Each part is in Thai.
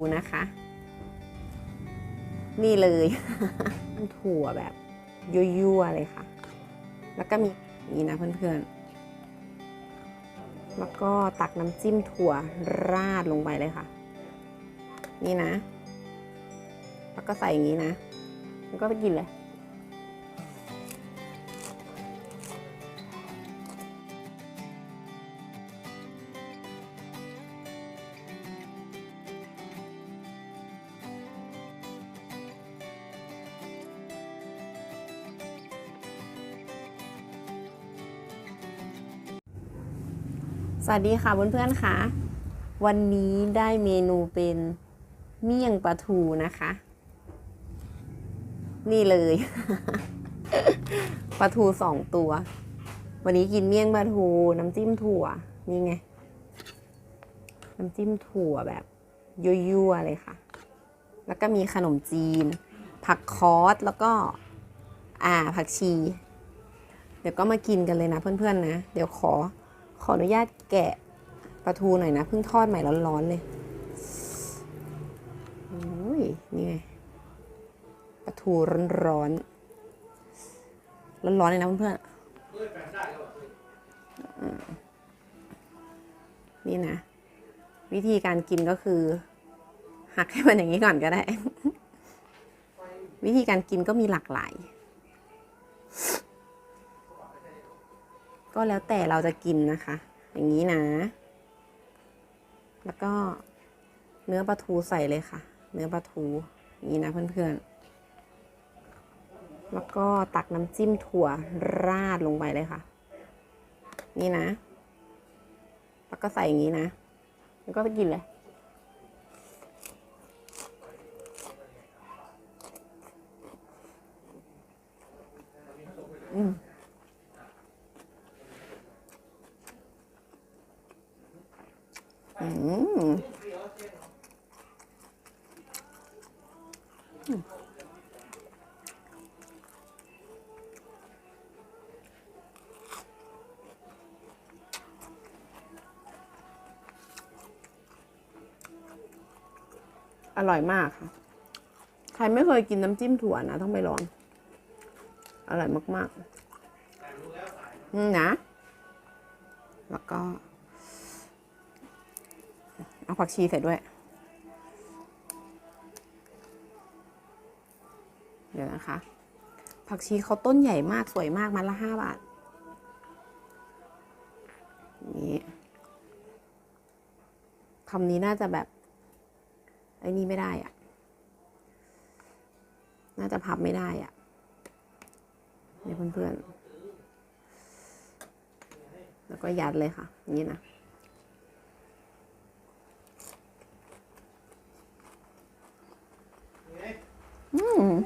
ดูนะคะ นี่เลย มันถั่วแบบยั่วๆเลยค่ะ แล้วก็มีนี่นะเพื่อนๆ แล้วก็ตักน้ำจิ้มถั่วราดลงไปเลยค่ะ นี่นะ แล้วก็ใส่อย่างนี้นะ แล้วก็ไปกินเลย สวัสดีค่ะเพื่อนๆค่ะ วันนี้ได้เมนูเป็นเมี่ยงปลาทูนะคะ นี่เลยปลาทูสองตัว วันนี้กินเมี่ยงปลาทูน้ำจิ้มถั่วนี่ไง น้ำจิ้มถั่วแบบยั่วๆเลยค่ะ แล้วก็มีขนมจีน ผักคอสแล้วก็ อ่าผักชี เดี๋ยวก็มากินกันเลยนะเพื่อนๆนะ เดี๋ยวขอ ขออนุญาตแกะปลาทูหน่อยนะเพิ่งทอดใหม่ร้อนๆเลยโอ้ยนี่ไงปลาทูร้อนๆร้อนๆเลยนะเพื่อนๆอืมนี่นะ วิธีการกินก็คือ หักให้มันอย่างนี้ก่อนก็ได้ วิธีการกินก็มีหลากหลาย ก็แล้วแต่เราจะกินนะคะ อย่างนี้นะ แล้วก็เนื้อปลาทูใส่เลยค่ะ เนื้อปลาทูนี้นะเพื่อนๆ แล้วก็ตักน้ำจิ้มถั่วราดลงไปเลยค่ะ นี่นะ แล้วก็ใส่อย่างนี้นะ แล้วก็ไปกินเลยอืม อร่อยมากค่ะ ใครไม่เคยกินน้ำจิ้มถั่วนะ ต้องไปลอง อร่อยมาก ๆ นะ แล้วก็ เอาผักชีใส่ด้วย เดี๋ยวนะคะ ผักชีเขาต้นใหญ่มากสวยมากมันละห้าบาท นี่คำนี้น่าจะแบบ ไอ้นี่ไม่ได้อะน่าจะพับไม่ได้อะเนี่ยเพื่อนๆ แล้วก็ยัดเลยค่ะ นี้นะ อืม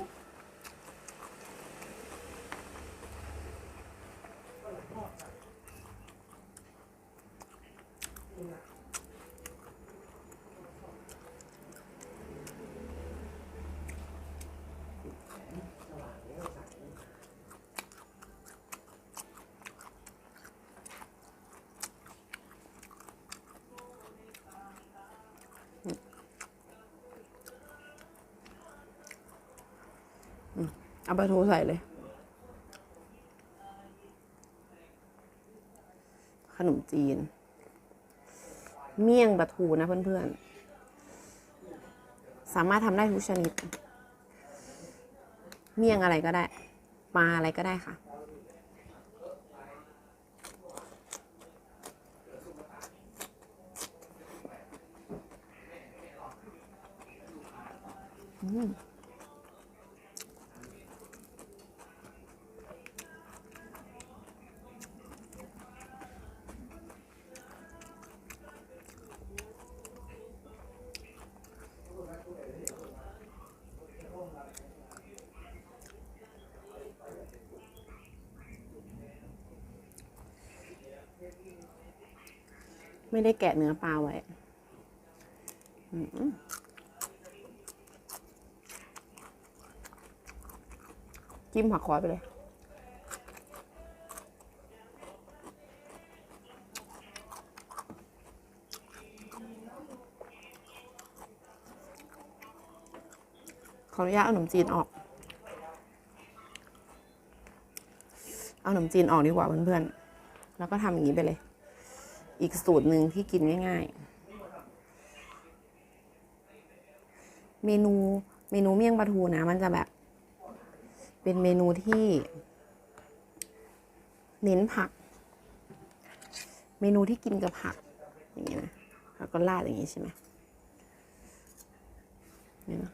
เอาปลาทูใส่เลย ขนมจีน เมี่ยงปลาทูนะเพื่อนๆ สามารถทำได้ทุกชนิด เมี่ยงอะไรก็ได้ ปลาอะไรก็ได้ค่ะอืม ไม่ได้แกะเนื้อปลาไว้จิ้มผักคอยไปเลย ขออนุญาตเอาขนมจีนออก เอาขนมจีนออกดีกว่าเพื่อนๆ แล้วก็ทำอย่างนี้ไปเลย อีกสูตรหนึ่งที่กินง่ายๆ เมนูเมนูเมี่ยงปลาทูนะมันจะแบบ เป็นเมนูที่เน้นผัก เมนูที่กินกับผัก อย่างนี้นะแล้วก็ราดอย่างนี้ใช่ไหมนี่นะ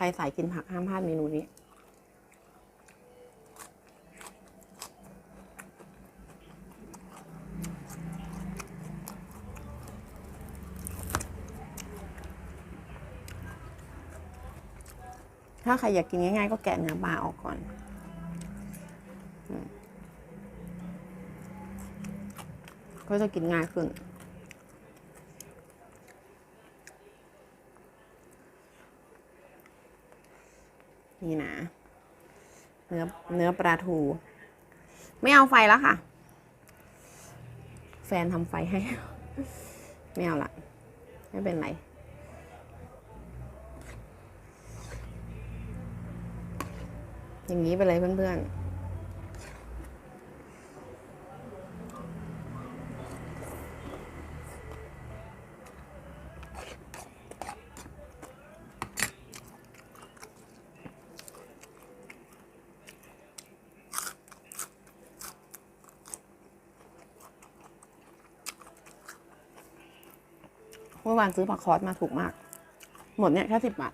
ใครสายกินผักห้ามพลาดเมนูนี้ ถ้าใครอยากกินง่ายๆก็แกะเนื้อปลาออกก่อนก็จะกินง่ายขึ้น นี่นะ เนื้อเนื้อปลาทู ไม่เอาไฟแล้วค่ะ แฟนทำไฟให้ ไม่เอาละไม่เป็นไรอย่างนี้ไปเลยเพื่อนๆ มื่อวานซื้อผักคอสมาถูกมาก หมดเนี่ยแค่สิบบาท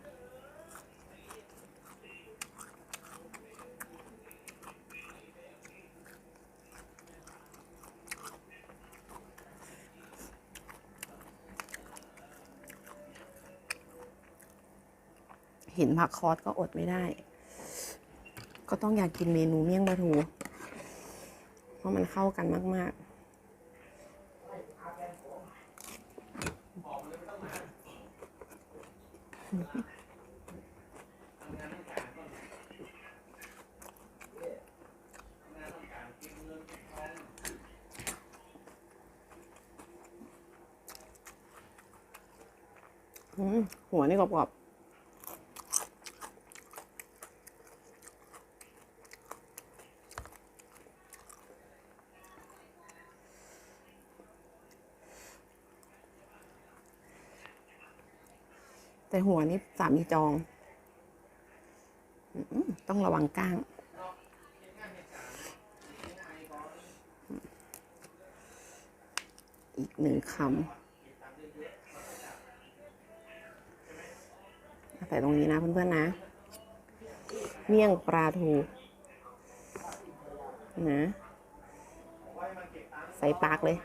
เห็นผักคอสก็อดไม่ได้ ก็ต้องอยากกินเมนูเมี่ยงปลาทู เพราะมันเข้ากันมาก ๆ อืม หัวนี่กรอบๆ แต่หัวนี่สามีจอง ต้องระวังก้าง อีกหนึ่งคำใส่ตรงนี้นะเพื่อนๆนะ เมี่ยงปลาทู นะ ใส่ปากเลย